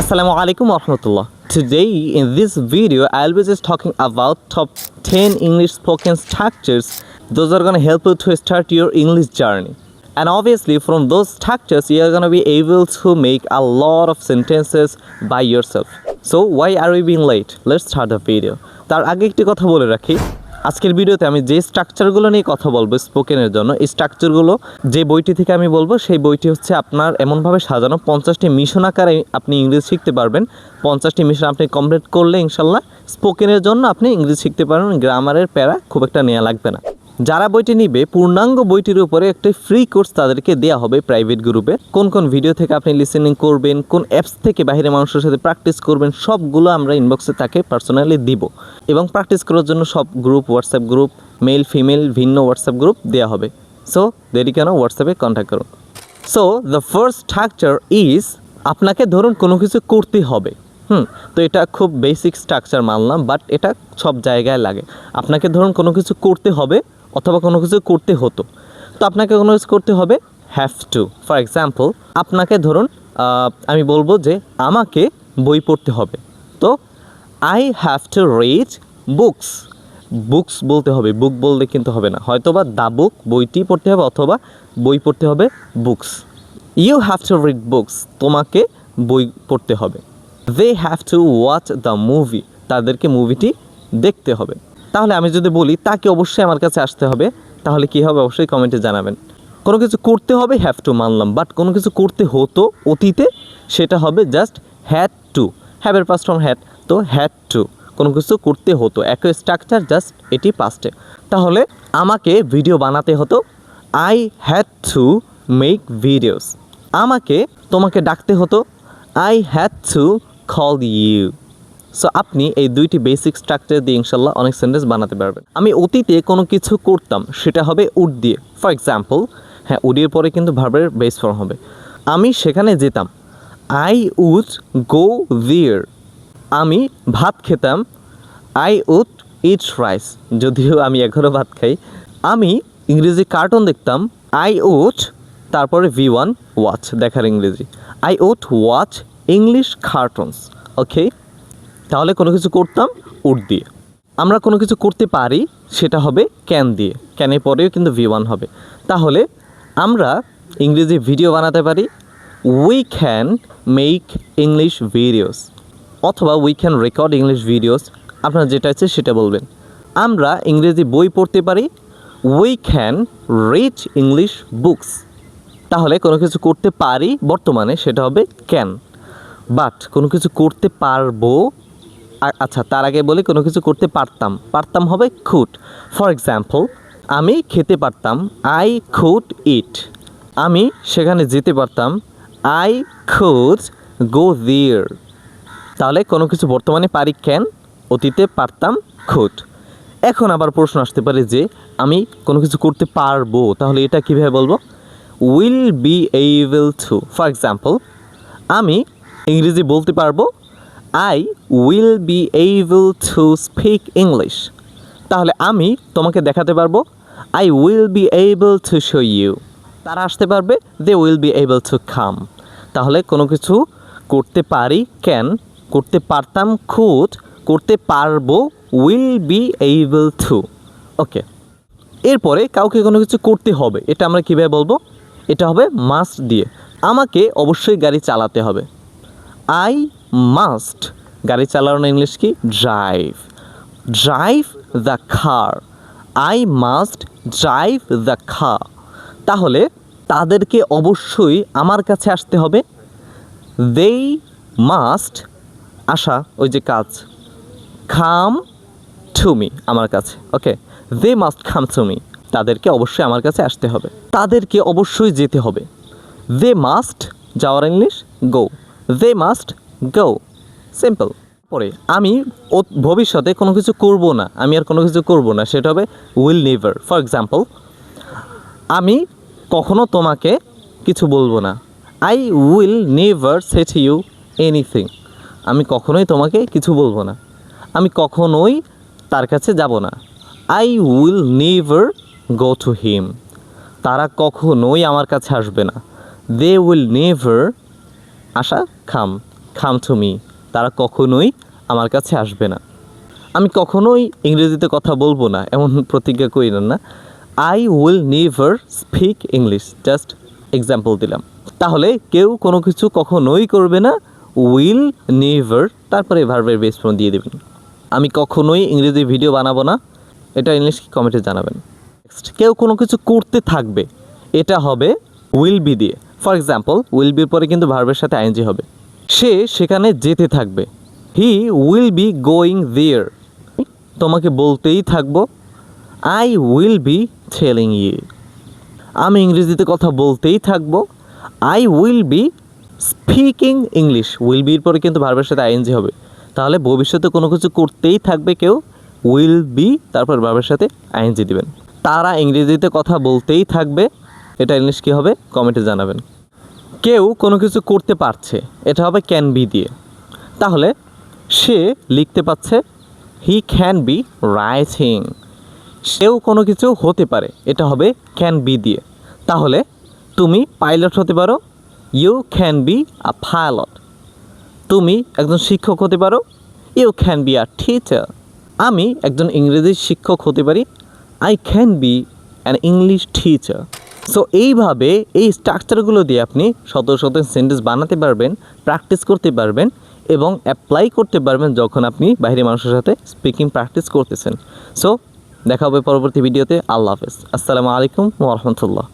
Assalamu alaikum warahmatullah. Today in this video I'll be just talking about top 10 English spoken structures. Those are gonna help you to start your English journey. And obviously from those structures you are gonna be able to make a lot of sentences by yourself. So why are we being late? Let's start the video. তার আগে একটি কথা বলে রাখি আজকের ভিডিওতে আমি যে স্ট্রাকচারগুলো নিয়ে কথা বলব স্পোকেনের জন্য, এই স্ট্রাকচারগুলো যে বইটি থেকে আমি বলব, সেই বইটি হচ্ছে আপনার এমনভাবে সাজানো পঞ্চাশটি মিশন আকারে আপনি ইংরেজি শিখতে পারবেন। পঞ্চাশটি মিশন আপনি কমপ্লিট করলে ইনশাল্লাহ স্পোকেনের জন্য আপনি ইংরেজি শিখতে পারবেন। গ্রামারের প্যারা খুব একটা নেওয়া লাগবে না। যারা বইটি নিবে, পূর্ণাঙ্গ বইটির উপরে একটি ফ্রি কোর্স তাদেরকে দেওয়া হবে প্রাইভেট গ্রুপে কোন কোন ভিডিও থেকে আপনি লিসেনিং করবেন, কোন অ্যাপস থেকে বাইরে মানুষের সাথে প্র্যাকটিস করবেন, সবগুলো আমরা ইনবক্সে তাকে পার্সোনালি দিব। এবং প্র্যাকটিস করার জন্য সব group WhatsApp group male female ভিন্ন হোয়াটসঅ্যাপ গ্রুপ দেওয়া হবে। সো দেরি কেন হোয়াটসঅ্যাপে কন্ট্যাক্ট করুন। So the first structure is আপনাকে ধরুন কোনো কিছু করতে হবে। হুম, তো এটা খুব বেসিক স্ট্রাকচার মানলাম বাট এটা সব জায়গায় লাগে। আপনাকে ধরুন কোনো কিছু করতে হবে অথবা কোনো কিছু করতে হতো। তো আপনাকে কোনো কিছু করতে হবে? হ্যাভ টু ফর এক্সাম্পল আপনাকে ধরুন আমি বলব যে আমাকে বই পড়তে হবে। তো I have to read books books বলতে হবে। বুক বললে কিন্তু হবে না। হয়তোবা দ্য বুক বইটি পড়তে হবে অথবা বই পড়তে হবে books you have to read books তোমাকে বই পড়তে হবে। They have to watch the movie তাদেরকে মুভিটি দেখতে হবে। তাহলে আমি যদি বলি তাকে অবশ্যই আমার কাছে আসতে হবে? তাহলে কী হবে? অবশ্যই কমেন্টে জানাবেন। কোনো কিছু করতে হবে হ্যাভ টু মানলাম। বাট কোনো কিছু করতে হতো অতীতে, সেটা হবে জাস্ট হ্যাড টু হ্যাভের পাস্ট ফর্ম হ্যাড তো হ্যাড টু কোনো কিছু করতে হতো। একই স্ট্রাকচার জাস্ট এটি পাস্টে তাহলে আমাকে ভিডিও বানাতে হতো I had to make videos আমাকে তোমাকে ডাকতে হতো I had to call you so আপনি এই দুইটি বেসিক স্ট্রাকচার দিয়ে ইনশাল্লাহ অনেক সেন্টেন্স বানাতে পারবেন। আমি অতীতে কোনো কিছু করতাম, সেটা হবে উড দিয়ে। ফর এক্সাম্পল হ্যাঁ উডের পরে কিন্তু ভার্বের বেস ফর্ম হবে। আমি সেখানে যেতাম। আই উড গো দিয়ার আমি ভাত খেতাম। আই উড ইট রাইস যদিও আমি এখনও ভাত খাই। আমি ইংরেজি কার্টুন দেখতাম। আই উড তারপরে ভি ওয়ান ওয়াচ দেখার ইংরেজি। I would watch English cartoons okay তাহলে কোনো কিছু করতাম উড দিয়ে। আমরা কোনো কিছু করতে পারি, সেটা হবে ক্যান দিয়ে। ক্যানের পরেও কিন্তু ভি ওয়ান হবে। তাহলে আমরা ইংরেজি ভিডিও বানাতে পারি we can make English videos অথবা we can record English videos আপনার যেটা আছে সেটা বলবেন। আমরা ইংরেজি বই পড়তে পারি we can read English books তাহলে কোনো কিছু করতে পারি, বর্তমানে সেটা হবে ক্যান বাট কোনো কিছু করতে পারব আচ্ছা তার আগে বলি কোনো কিছু করতে পারতাম। পারতাম হবে খুট। ফর এক্সাম্পল আমি খেতে পারতাম আই খুড ইট আমি সেখানে যেতে পারতাম আই খুড গো দিয়ার তাহলে কোনো কিছু বর্তমানে পারি ক্যান অতীতে পারতাম খুট। এখন আবার প্রশ্ন আসতে পারে যে, আমি কোনো কিছু করতে পারব, তাহলে এটা কীভাবে বলব? Will be able to for example আমি ইংরেজি বলতে পারব I will be able to speak English তাহলে আমি তোমাকে দেখাতে পারব I will be able to show you তারা আসতে পারবে they will be able to come তাহলে কোনো কিছু করতে পারি ক্যান করতে পারতাম খুদ করতে পারব will be able to okay এরপরে কাউকে কোনো কিছু করতে হবে, এটা আমরা কীভাবে বলব? এটা হবে মাস্ট দিয়ে। আমাকে অবশ্যই গাড়ি চালাতে হবে। আই মাস্ট গাড়ি চালানোর ইংলিশ কি? Drive. Drive the car. I must drive the car. তাহলে তাদেরকে অবশ্যই আমার কাছে আসতে হবে। দেই মাস্ট আসা ওই যে কাজ খাম টু মি আমার কাছে okay they must come to me তাদেরকে অবশ্যই আমার কাছে আসতে হবে। তাদেরকে অবশ্যই যেতে হবে। দে মাস্ট যাওয়ার English go they must go simple পরে, আমি ভবিষ্যতে কোনো কিছু করব না, আমি আর কোনো কিছু করব না, সেটা হবে উইল নেভার ফর এক্সাম্পল আমি কখনো তোমাকে কিছু বলব না। I will never set you anything আমি কখনোই তোমাকে কিছু বলব না। আমি কখনোই তার কাছে যাব না। I will never go to him তারা কখনোই আমার কাছে আসবে না। দে উইল নেভার আশা খাম কাম টু মি তারা কখনোই আমার কাছে আসবে না। আমি কখনোই ইংরেজিতে কথা বলব না, এমন প্রতিজ্ঞা করি না I will never speak English just example দিলাম। তাহলে কেউ কোনো কিছু কখনোই করবে না উইল নেভার তারপরে ভার্বের বেস ফোন দিয়ে দেবেন। আমি কখনোই ইংরেজি ভিডিও বানাবো না, এটা ইংলিশ কমেন্টে জানাবেন। নেক্সট কেউ কোনো কিছু করতে থাকবে, এটা হবে উইল বি দিয়ে। ফর এক্সাম্পল উইল বির পরে কিন্তু ভার্বের সাথে আইনজি হবে। সে সেখানে যেতে থাকবে। He will be going there তোমাকে বলতেই থাকব I will be telling you আমি ইংরেজিতে কথা বলতেই থাকব I will be speaking English will বির পরে কিন্তু ভার্বের সাথে আইএনজি হবে। তাহলে ভবিষ্যতে কোনো কিছু করতেই থাকবে কেউ উইল বি তারপর ভার্বের সাথে আইএনজি দিবেন। তারা ইংরেজিতে কথা বলতেই থাকবে। এটা ইংলিশ কী হবে? কমেন্টে জানাবেন। কেউ কোনো কিছু করতে পারছে, এটা হবে ক্যান বি দিয়ে। তাহলে সে লিখতে পাচ্ছে হি ক্যান বি রাইটিং সেও কোনো কিছু হতে পারে, এটা হবে ক্যান বি দিয়ে। তাহলে তুমি পাইলট হতে পারো you can be a pilot তুমি একজন শিক্ষক হতে পারো you can be a teacher আমি একজন ইংরেজি শিক্ষক হতে পারি I can be an English teacher so এইভাবে এই স্ট্রাকচারগুলো দিয়ে আপনি শত শত সেন্টেন্স বানাতে পারবেন প্র্যাকটিস করতে পারবেন এবং অ্যাপ্লাই করতে পারবেন যখন আপনি বাইরের মানুষের সাথে স্পিকিং প্র্যাকটিস করতেছেন। সো দেখা হবে পরবর্তী ভিডিওতে আল্লাহ হাফেজ। আসসালামু আলাইকুম ওরহমতুল্লাহ